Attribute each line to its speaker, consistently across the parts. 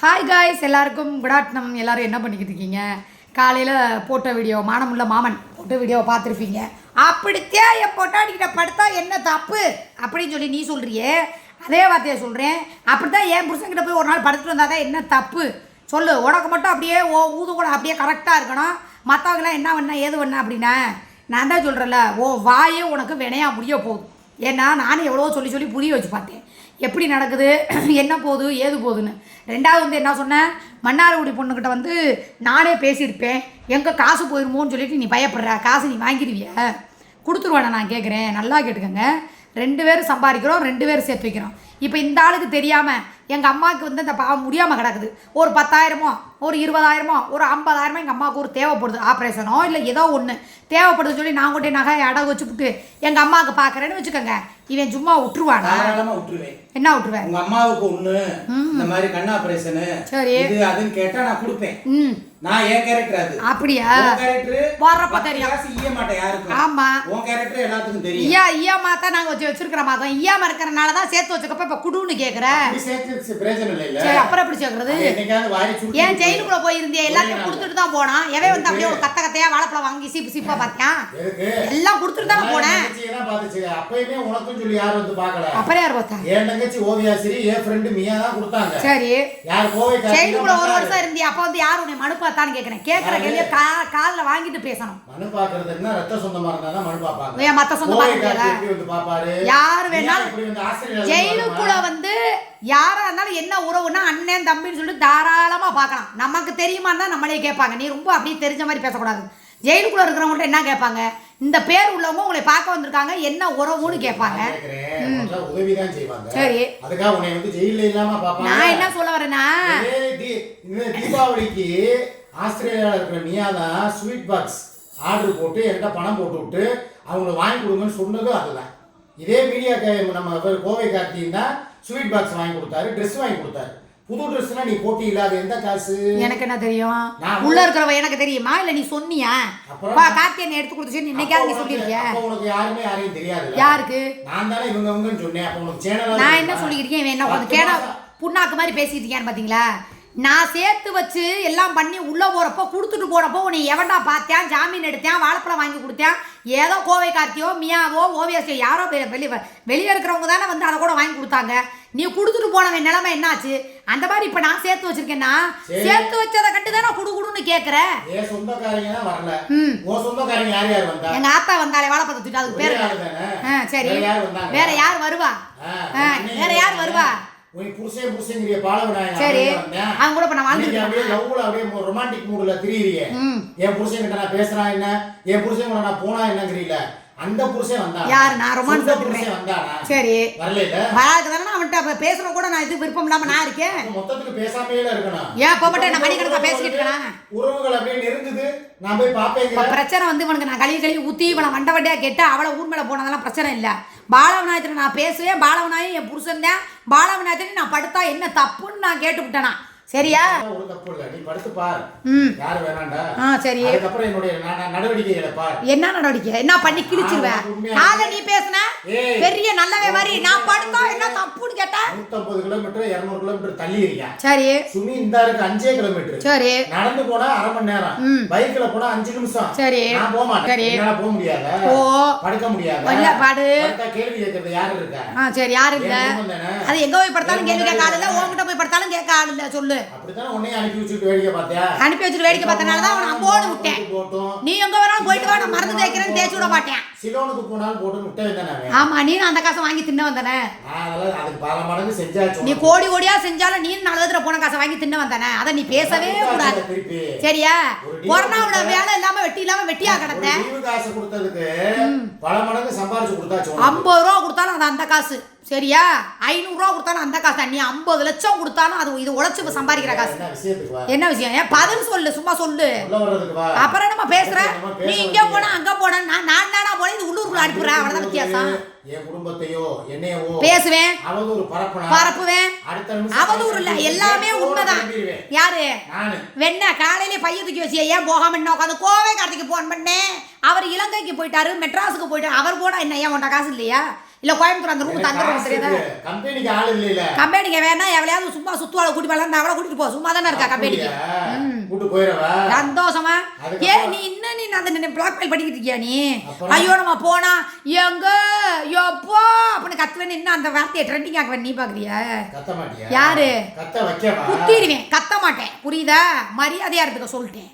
Speaker 1: Hi guys எல்லாருக்கும் good afternoon என்ன பண்ணிக்கிட்டு இருக்கீங்க? காலையில் போட்ட வீடியோ மானமுள்ள மாமன் போட்ட வீடியோவை பார்த்துருப்பீங்க. அப்படித்தே என் பொட்டாடிக்கிட்ட படுத்தா என்ன தப்பு? அப்படின்னு சொல்லி நீ சொல்கிறியே அதே வார்த்தையை சொல்கிறேன் அப்படி தான் என் புருஷன்கிட்ட போய் ஒரு நாள் படுத்துட்டு வந்தால் தான் என்ன தப்பு? சொல்லு உனக்கு மட்டும் அப்படியே ஓ ஊது கூட அப்படியே கரெக்டாக இருக்கணும். மற்றவங்களாம் என்ன பண்ண ஏது பண்ண அப்படின்னா நான் தான் சொல்கிறேன்ல ஓ வாயே உனக்கு வினையாக முடிய போகுது. ஏன்னா நானும் எவ்வளோ சொல்லி சொல்லி புரிய வச்சு பார்த்தேன். எப்படி நடக்குது? என்ன போகுது? ஏது போகுதுன்னு. ரெண்டாவது வந்து என்ன சொன்னேன் மன்னார்குடி பொண்ணுக்கிட்ட வந்து நானே பேசியிருப்பேன். எங்கே காசு போயிருமோன்னு சொல்லிட்டு நீ பயப்படுற. காசு நீ வாங்கிடுவிய கொடுத்துருவானே நான் கேட்குறேன் நல்லா கேட்டுக்கோங்க. ரெண்டு பேரும் சம்பாதிக்கிறோம் ரெண்டு பேரும் சேர்த்து வைக்கிறோம். இப்போ இந்த ஆளுக்கு தெரியாமல் எங்கள் அம்மாவுக்கு வந்து இந்த பாவம் முடியாமல் கிடக்குது. ஒரு பத்தாயிரமோ ஒரு இருபதாயிரமோ ஒரு ஐம்பதாயிரமோ எங்கள் அம்மாவுக்கு ஒரு தேவைப்படுது. ஆப்ரேஷனோ இல்லை ஏதோ ஒன்று தேவைப்படுதுன்னு சொல்லி நான் கொண்டு நகை அடகு வச்சுப்புட்டு எங்கள் அம்மாவுக்கு பார்க்குறேன்னு வச்சுக்கோங்க. இவன் சும்மா விட்டுருவானா என்ன விட்டுருவேன்
Speaker 2: உங்க அம்மாவுக்கு ஒண்ணு இந்த மாதிரி கண் ஆபரேஷனு
Speaker 1: சரி.
Speaker 2: இது அதுன்னு கேட்டா நான் கொடுப்பேன்.
Speaker 1: ம்.
Speaker 2: நான் என் கேரக்டர் அது.
Speaker 1: அப்படியா?
Speaker 2: கேரக்டர்
Speaker 1: வர்றப்ப தெரியும்.
Speaker 2: ஈய மாட்டேன் யாருக்கும்.
Speaker 1: ஆமா.
Speaker 2: உன் கேரக்டர் எல்லாத்துக்கும் தெரியும்.
Speaker 1: ஐயா ஐயாமா தான் நாங்கள் வச்சு வச்சிருக்கிற மாதம். ஐயாம இருக்கிறனால தான் சேர்த்து வச்சுக்கப்ப இப்போ குடுன்னு
Speaker 2: அப்படி சேர்த்து பிரயோஜனம் இல்லை இல்ல.
Speaker 1: சரி அப்புறம் எப்படி சேர்க்கறது? ஏன் ஜெயிலுக்குள்ள போயிருந்தே எல்லாத்தையும்
Speaker 2: ஒரே
Speaker 1: கொடுத்துட்டு தான் போனான். எவன் வந்து அப்படியே ஒரு கத்த கத்தையா வாழைப்பழம் வாங்கி சீப்பு சீப்பா பார்த்தியான் எல்லாம் கொடுத்துட்டு தானே போனேன்.
Speaker 2: தான் அப்பயுமே உனக்கும் சொல்லி யாரும் வந்து பார்க்கல.
Speaker 1: அப்புறம் யார் பார்த்தா
Speaker 2: என் தங்கச்சி ஓவியாசிரி என் ஃப்ரெண்டு மியா தான் கொடுத்தாங்க.
Speaker 1: சரி.
Speaker 2: யார் கோவை
Speaker 1: ஜெயிலுக்குள்ள ஒரு வருஷம் இருந்தியா அப்போ வந்து யார் உன்னை மனு பார்த்தான்னு கேட்குறேன் கேட்குற கேள்வியை கா காதில் வாங்கிட்டு பேசணும்.
Speaker 2: மனு பாக்குறதுன்னா ரத்த சொந்தமா இருந்தா தான் மனு பாப்பாங்க
Speaker 1: ஏன் மத்த
Speaker 2: வந்து பாப்பாரு?
Speaker 1: யார் வேணாலும் ஜெயிலுக்குள்ள வந்து யாரா இருந்தாலும் என்ன உறவுனா அண்ணன் தம்பின்னு சொல்லிட்டு தாராளமா பார்க்கலாம் நமக்கு தெரியுமான்னு தான் நம்மளே கேட்பாங்க. நீ ரொம்ப அப்படியே தெரிஞ்ச மாதிரி பேசக்கூடாது. ஜெயிலுக்குள்ள இருக்கிறவங்கள்ட்ட என்ன கேட்பாங்க? இந்த பேர் உள்ளவங்க உங்களை பார்க்க வந்திருக்காங்க. என்ன உறவுன்னு கேட்பாங்க. சரி. நான் என்ன சொல்ல வரேன்னா
Speaker 2: தீபாவளிக்கு ஆஸ்திரேலியால இருக்கிற மியா தான் ஸ்வீட் பாக்ஸ் ஆர்டர் போட்டு என்கிட்ட பணம் போட்டு விட்டு அவங்கள வாங்கி கொடுங்கன்னு சொன்னதும் அதுதான். இதே மீடியா நம்ம கோவை கார்த்தியும் தான் ஸ்வீட் பாக்ஸ் வாங்கி கொடுத்தாரு ட்ரெஸ் வாங்கி கொடுத்தாரு. புது ட்ரெஸ்னா நீ போட்டி இல்லாத எந்த காசு?
Speaker 1: எனக்கு என்ன தெரியும்? உள்ள இருக்கிறவ எனக்கு தெரியுமா? இல்ல நீ சொன்னியா? பா கார்த்தியனை எடுத்து கொடுத்துச்சு இன்னைக்காவது நீ
Speaker 2: அப்போ
Speaker 1: சொல்லியிருக்கிய?
Speaker 2: உனக்கு- யாருமே யாரையும் தெரியாது
Speaker 1: யாருக்கு?
Speaker 2: நான் தானே இவங்க இவங்கன்னு சொன்னேன். அப்போ உனக்கு சேனல்
Speaker 1: நான் என்ன சொல்லியிருக்கேன்? இவன் என்ன கேடா புண்ணாக்கு மாதிரி பேசிட்டு இருக்கியான்னு பாத்தீங்களா? நான் சேர்த்து வச்சு எல்லாம் பண்ணி உள்ள போறப்போ கொடுத்துட்டு போறப்போ உன்னை எவன்டா பார்த்தேன்? ஜாமீன் எடுத்தேன்? வாழைப்பழம் வாங்கி கொடுத்தேன்? ஏதோ கோவை கார்த்தியோ மியாவோ ஓவியாசியோ யாரோ வெ- வெளி வெளியே இருக்கிறவங்க தானே வந்து அதை கூட வாங்கி கொடுத்தாங்க. நீ கொடுத்துட்டு போனவன் நிலைமை என்னாச்சு? அந்த மாதிரி இப்போ நான் சேர்த்து வச்சிருக்கேன்னா?
Speaker 2: சரி.
Speaker 1: சேர்த்து வச்சதை கட்டு தானே குடு குடுன்னு கேட்குறேன்
Speaker 2: என் சொந்தக்காரங்க தான் வரல.
Speaker 1: ம்.
Speaker 2: உன் சொந்தக்காரங்க யார் யார் வந்தா?
Speaker 1: எங்க ஆத்தா வந்தாலே தூக்கிட்டு அதுக்கு பேரு? ஆ சரி.
Speaker 2: வேற யார்
Speaker 1: வருவா?
Speaker 2: ஆ,
Speaker 1: வேற யார் வருவா?
Speaker 2: உன் புருஷன் புருஷங்கிறிய
Speaker 1: சரி. அவங்க கூட நான்
Speaker 2: அப்படியே
Speaker 1: வாழ்ந்துருக்கேன்
Speaker 2: லவ்ல அப்படியே ரொமான்டிக் மூடுல திரியிறிய. என் புருஷன் கிட்ட நான் பேசுறான் என்ன? என் புருஷன் கூட நான் போனா என்னங்கிறீல அந்த புருஷன் வந்தான்
Speaker 1: யாரு? நான் பார்த்துக்கிறேன்.
Speaker 2: புருஷன் வந்தானா
Speaker 1: சரி.
Speaker 2: வரல இல்ல
Speaker 1: வராது தானே அவன்கிட்ட அப்ப பேசுற கூட நான் இது விருப்பம் இல்லாம நான் இருக்கேன்.
Speaker 2: மொத்தத்துக்கு பேசாமையே இருக்கணும்.
Speaker 1: ஏன் போப்பட்ட நான் மணிக்கணக்கா பேசிக்கிட்டு இருக்கேனா.
Speaker 2: உறவுகள் அப்படியே நெருங்குது. நான் போய் பாப்பேங்கிற
Speaker 1: பிரச்சனை வந்து இவனுக்கு நான் கழுவி கழுவி ஊத்தி இவனை வண்ட வண்டியா கேட்டு அவளை ஊர் மேல போனதெல்லாம் பிரச்சனை இல்ல. பாலவநாயகத்தில் நான் பேசுவேன். பாலவநாயகம் என் புருஷன் தான். பாலவநாயகத்தில் நான் படுத்தா என்ன தப்புன்னு நான் கேட்டு விட்டேனா சரியா?
Speaker 2: ஒரு தப்பு இல்ல. நீ படுத்து பார்.
Speaker 1: ம்.
Speaker 2: யாரு வேணாண்டா?
Speaker 1: ஆ சரி.
Speaker 2: அதுக்கப்புறம் என்னுடைய ந- ந- நடவடிக்கைகளை பார்.
Speaker 1: என்ன நடவடிக்கை? என்ன பண்ணி கிழிச்சிருவேன். காலை நீ பேசுன. பெரிய நல்லவே மாதிரி நான் படுத்தா என்ன தப்புன்னு கேட்டா?
Speaker 2: நூத்தம்பது கிலோமீட்டர் இருநூறு கிலோமீட்டர் தள்ளி இருக்கேன்
Speaker 1: சரி.
Speaker 2: சுமி இந்த இருக்கு அஞ்சே கிலோமீட்டர்.
Speaker 1: சரி.
Speaker 2: நடந்து போனா அரை மணி நேரம். பைக்ல போனா அஞ்சு நிமிஷம்.
Speaker 1: சரி.
Speaker 2: நான் போக மாட்டேன்.
Speaker 1: சரி.
Speaker 2: என்னால போக முடியாத.
Speaker 1: ஓ
Speaker 2: படுக்க முடியாத.
Speaker 1: இல்ல, பாடு.
Speaker 2: கேள்வி கேட்கறது யாரு இருக்கா?
Speaker 1: ஆ சரி. யாரும் இல்ல. அது எங்க போய் படுத்தாலும் கேள்வி கேட்க ஆள் இல்ல உன்கிட்ட போய் படுத்தாலும் கேட்க ஆள் இல்ல சொல்லு.
Speaker 2: அனுப்பி வச்சுட்டு வேடிக்கை பார்த்தியா?
Speaker 1: அனுப்பி வச்சுட்டு வேடிக்கை பார்த்தனால தான் அவனை அம்போடு விட்டேன்.
Speaker 2: போட்டும்.
Speaker 1: நீ எங்க வேணாலும் போயிட்டு வா நான் மருந்து தேய்க்கிறேன்னு தேய்ச்சி விட மாட்டேன்.
Speaker 2: சிலோனுக்கு போனாலும் போட்டு விட்ட வேண்டாம் அவன்.
Speaker 1: ஆமா நீ அந்த காசை வாங்கி தின்ன வந்தானே.
Speaker 2: நான் அதெல்லாம் அதுக்கு பல மடங்கு செஞ்சாச்சு
Speaker 1: நீ கோடி கோடியா செஞ்சாலும் நீ நாலு விதத்துல போன காசை வாங்கி தின்ன வந்தானே. அதை நீ பேசவே கூடாது. சரியா? கொரோனாவோட வேலை இல்லாம வெட்டி இல்லாம வெட்டியா கிடந்த
Speaker 2: ஒரு லீவு காசு கொடுத்ததுக்கு பல மடங்கு சம்பாரிச்சு கொடுத்தாச்சு உனக்கு.
Speaker 1: ஐம்பது ரூபா கொடுத்தாலும் அது அந்த காசு. சரியா? ஐநூறு ரூபா கொடுத்தாலும் அந்த காசு தான். நீ ஐம்பது லட்சம் கொடுத்தாலும் அது இது உழைச்சு இப்ப சம்பாதிக்கிற காசு.
Speaker 2: என்ன
Speaker 1: விஷயம்? ஏன் பதில் சொல்லு சும்மா சொல்லு. அப்புறம் நம்ம பேசுற?
Speaker 2: நம்ம
Speaker 1: நீ இங்க போனா அங்க போன நான் நான் தானா போன இது உள்ளூருக்குள்ள அனுப்புறேன் அவ்வளவுதான் வித்தியாசம். பேசுவேன். பரப்புவேன். அவதூறு இல்ல எல்லாமே உண்மைதான். யாரு? வெண்ண காலையில பைய தூக்கி வச்சியா? ஏன் போகாம என்ன உட்காந்து கோவை கார்த்திக்கு போன் பண்ணேன். அவர் இலங்கைக்கு போயிட்டாரு மெட்ராஸுக்கு போயிட்டாரு. அவர் போனா என்ன ஏன் உன்ட காசு இல்லையா? இல்ல கோயம்புத்தூர் அந்த ரூம் தந்துடுவோம் தெரியாதா?
Speaker 2: கம்பெனிக்கு ஆள்
Speaker 1: கம்பெனிக்கு வேணா எவ்வளையாவது சும்மா சுத்துவாளை கூட்டி போகலாம் அவளை கூட்டிட்டு போ. சும்மா தானே இருக்கா கம்பெனிக்கு?
Speaker 2: கூட்டு போயிடவா
Speaker 1: சந்தோஷமா? ஏன் நீ இன்னும் நீ அந்த பிளாக்மெயில் பண்ணிக்கிட்டு இருக்கியா நீ? ஐயோ நம்ம போனா எங்க? எப்போ? அப்படின்னு கத்துவேன் இன்னும் அந்த வார்த்தையை ட்ரெண்டிங் ஆக்குவேன் நீ பாக்குறியா? யாரு? குத்திடுவேன். கத்த மாட்டேன். புரியுதா? மரியாதையா இருந்துக்க சொல்லிட்டேன்.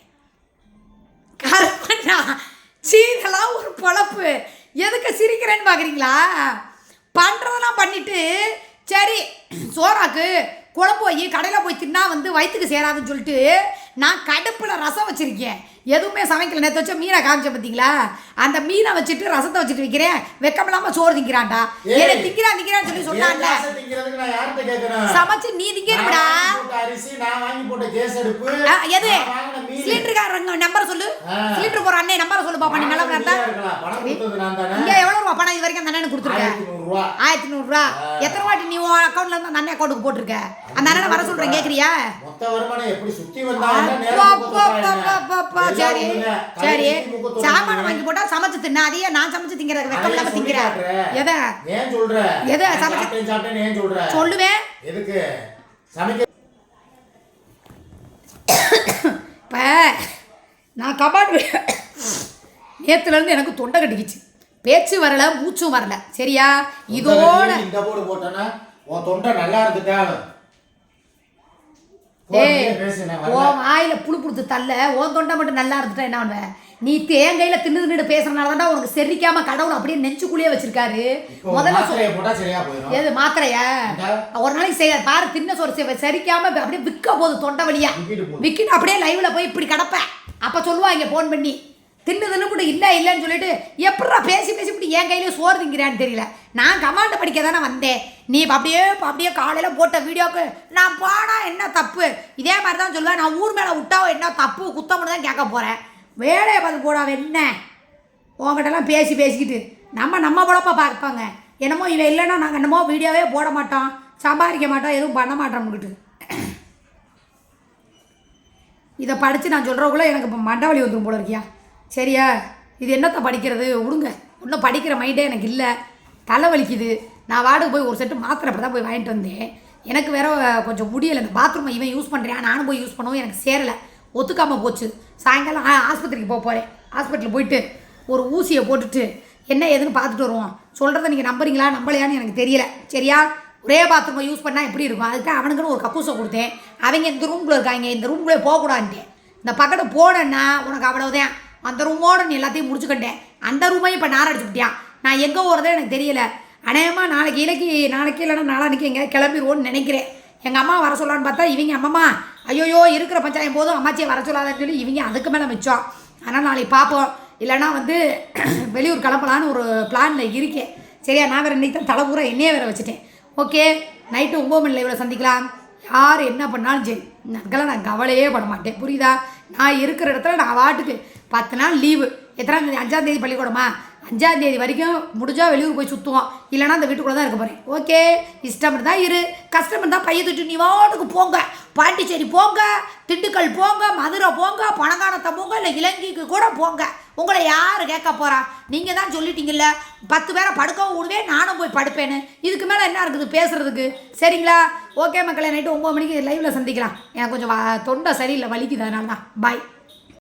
Speaker 1: கருப்பண்ணா சீதெல்லாம் ஒரு பொழப்பு. எதுக்கு சிரிக்கிறேன்னு பார்க்குறீங்களா பண்ணுறதெல்லாம் பண்ணிட்டு சரி சோறாக்கு குழம்பு போய் கடையில் போய் தின்னா வந்து வயிற்றுக்கு சேராதுன்னு சொல்லிட்டு நான் கடுப்பில் ரசம் வச்சுருக்கேன். எதுவுமே சமைக்கல. நேற்று வச்ச மீனை காமிச்சேன் பார்த்தீங்களா அந்த மீனை வச்சுட்டு ரசத்தை வச்சுட்டு வைக்கிறேன். வெக்கமில்லாமல் சோறு திங்கிறான்டா. என்ன திங்கிறான் திங்கிறான்னு சொல்லி சொன்னான்ல? சமைச்சு நீ ஆ, எது. சிலிண்டருக்காரங்க நம்பர் சொல்லு. சிலிண்டர் போற அண்ணே நம்பர் சொல்லு பாப்பா நீ நல்லா இருந்தா? இங்க எவ்வளவு ரூபா பணம் இது வரைக்கும் அந்த அண்ணனுக்கு கொடுத்துருக்க?
Speaker 2: ஆயிரத்தி
Speaker 1: நூறுரூவா. எத்தனை வாட்டி நீ உன் அக்கௌண்ட்ல இருந்து அந்த அண்ணன் அக்கௌண்ட்டுக்கு போட்டிருக்க? அந்த அண்ணனை வர சொல்றேன் கேக்குறியா? சரி. சரி. சாமான. வாங்கி போட்டா சமைச்சு தின்ன. அதையே நான் சமைச்சு திங்கிறதுக்கு வெக்கம் இல்லாம திங்கிற. எதை?
Speaker 2: ஏன் சொல்ற?
Speaker 1: எதை?
Speaker 2: நான்
Speaker 1: சமைச்சு-
Speaker 2: சாப்பிட்டேன், சாப்பிட்டேன்னு ஏன் சொல்ற?
Speaker 1: சொல்லுவேன்.
Speaker 2: எதுக்கு? சமைக்க
Speaker 1: இப்ப நான் கபாட் நேத்துல இருந்து எனக்கு தொண்டை கட்டிக்கிச்சு. பேச்சு வரல மூச்சும் வரல. சரியா? இதோட
Speaker 2: இந்த போட்டோன்னா உன் தொண்டை நல்லா இருந்துட்டாலும்
Speaker 1: ஏய் உன் வாயில புழு புடுத்து தள்ள உன் தொண்டை மட்டும் நல்லா இருந்துட்டா என்ன நீ தேங்கையில தின்னு தின்னு பேசுறதுனால தான்டா உனக்கு செரிக்காம கடவுள் அப்படியே நெஞ்சுக்குள்ளேயே வச்சிருக்காரு. முதல்ல சொ-
Speaker 2: மாத்திரையை.
Speaker 1: ஒரு நாளைக்கு செய்ய பாரு தின்ன சோறு செரிக்காம அப்படியே விற்க போகுது தொண்டை வழியா
Speaker 2: விக்கிட்டு
Speaker 1: அப்படியே லைவ்ல போய் இப்படி கிடப்பேன் அப்ப சொல்லுவாங்க ஃபோன் பண்ணி. தின்னு தின்னு கூட இல்லை இல்லைன்னு சொல்லிட்டு எப்படா பேசி பேசி இப்படி என் கையில சோறு திங்கிறான்னு தெரியல. நான் கமாண்டை படிக்க தானே வந்தேன். நீ அப்படியே அப்படியே காலையில போட்ட வீடியோக்கு நான் போனா என்ன தப்பு? இதே மாதிரி தான் சொல்லுவேன். நான் ஊர் மேல விட்டா என்ன தப்பு? குத்தம்னு தான் கேட்க போறேன். வேலையை பார்த்து போடாம என்ன? உங்ககிட்டலாம் பேசி பேசிக்கிட்டு. நம்ம நம்ம பொழப்ப பார்ப்பாங்க. என்னமோ இவன் இல்லைன்னா நாங்கள் என்னமோ வீடியோவே போட மாட்டோம் சம்பாதிக்க மாட்டோம் எதுவும் பண்ண மாட்டோம்னுக்கிட்டு இதை படித்து நான் சொல்கிறக்குள்ள எனக்கு இப்போ மண்டவழி வந்துடும் போல இருக்கியா? சரியா? இது என்னத்தை படிக்கிறது? விடுங்க இன்னும் படிக்கிற மைண்டே எனக்கு இல்லை. தலை வலிக்குது. நான் வாடகை போய் ஒரு செட்டு மாத்திரை அப்படி தான் போய் வாங்கிட்டு வந்தேன். எனக்கு வேற கொஞ்சம் முடியலை. இந்த பாத்ரூமை இவன் யூஸ் பண்ணுறான் நானும் போய் யூஸ் பண்ணவும் எனக்கு சேரலை. ஒத்துக்காமல் போச்சு. சாயங்காலம் ஆ- ஆஸ்பத்திரிக்கு போக போகிறேன் ஹாஸ்பிட்டல் போயிட்டு ஒரு ஊசியை போட்டுட்டு என்ன ஏதுன்னு பார்த்துட்டு வருவோம். சொல்கிறத நீங்கள் நம்புறீங்களா? நம்பலையான்னு எனக்கு தெரியல. சரியா? ஒரே பாத்ரூமை யூஸ் பண்ணால் எப்படி இருக்கும்? அதுக்கு அவனுக்குன்னு ஒரு கக்கூசை கொடுத்தேன். அவங்க இந்த ரூம்குள்ளே இருக்காங்க. இந்த ரூம்குள்ளே போகக்கூடாதுன்ட்டேன். இந்த பக்கத்து போனேன்னா உனக்கு அவ்வளோதான் அந்த ரூமோட நீ எல்லாத்தையும் முடிச்சுக்கிட்டேன். அந்த ரூமையும் இப்போ நார் அடிச்சுக்கிட்டியான் நான் எங்கே போகிறதே எனக்கு தெரியல. அநேகமாக நாளைக்கு இலக்கி நாளைக்கு இல்லைன்னா நாளான்னைக்கு எங்கே கிளம்பிடுவோன்னு நினைக்கிறேன். எங்கள் அம்மா வர சொல்லான்னு பார்த்தா இவங்க அம்மம்மா ஐயோயோ இருக்கிற பஞ்சாயம் போதும் அம்மாச்சியை வர சொல்லாதன்னு சொல்லி இவங்க அதுக்கு மேலே மிச்சம். ஆனால் நாளைக்கு பார்ப்போம் இல்லைன்னா வந்து வெளியூர் கிளம்பலான்னு ஒரு பிளானில் இருக்கேன். சரியா நான் வேறு இன்னைக்கு தான் தலை பூரா என்னையே வேற வச்சுட்டேன். ஓகே நைட்டு ஒம்பது மணியில் இவ்வளோ சந்திக்கலாம். யார் என்ன பண்ணாலும் சரி அதுக்கெல்லாம் நான் கவலையே பட மாட்டேன். புரியுதா? நான் இருக்கிற இடத்துல நான் வாட்டுக்கு பத்து நாள் லீவு எத்தனாம் தேதி அஞ்சாம் தேதி பள்ளிக்கூடமா? அஞ்சாம் தேதி வரைக்கும் முடிஞ்சால் வெளியூர் போய் சுற்றுவோம் இல்லைன்னா அந்த வீட்டுக்குள்ளே தான் இருக்க போகிறேன் ஓகே இஷ்டம் இருந்தால் இரு. கஷ்டம் இருந்தால் பைய தூட்டு நீ வாட்டுக்கு போங்க. பாண்டிச்சேரி போங்க திண்டுக்கல் போங்க மதுரை போங்க பணங்கானத்தை போங்க இல்லை இலங்கைக்கு கூட போங்க. உங்களை யார் கேட்க போகிறா நீங்கள் தான் சொல்லிட்டீங்கல்ல. பத்து பேரை படுக்கவும் விடுவேன் நானும் போய் படுப்பேன்னு. இதுக்கு மேலே என்ன இருக்குது பேசுகிறதுக்கு சரிங்களா? ஓகே மக்களே நைட்டு ஒம்பது மணிக்கு லைவில் சந்திக்கலாம். எனக்கு கொஞ்சம் தொண்டை சரியில்லை வலிக்குது அதனால தான் பாய்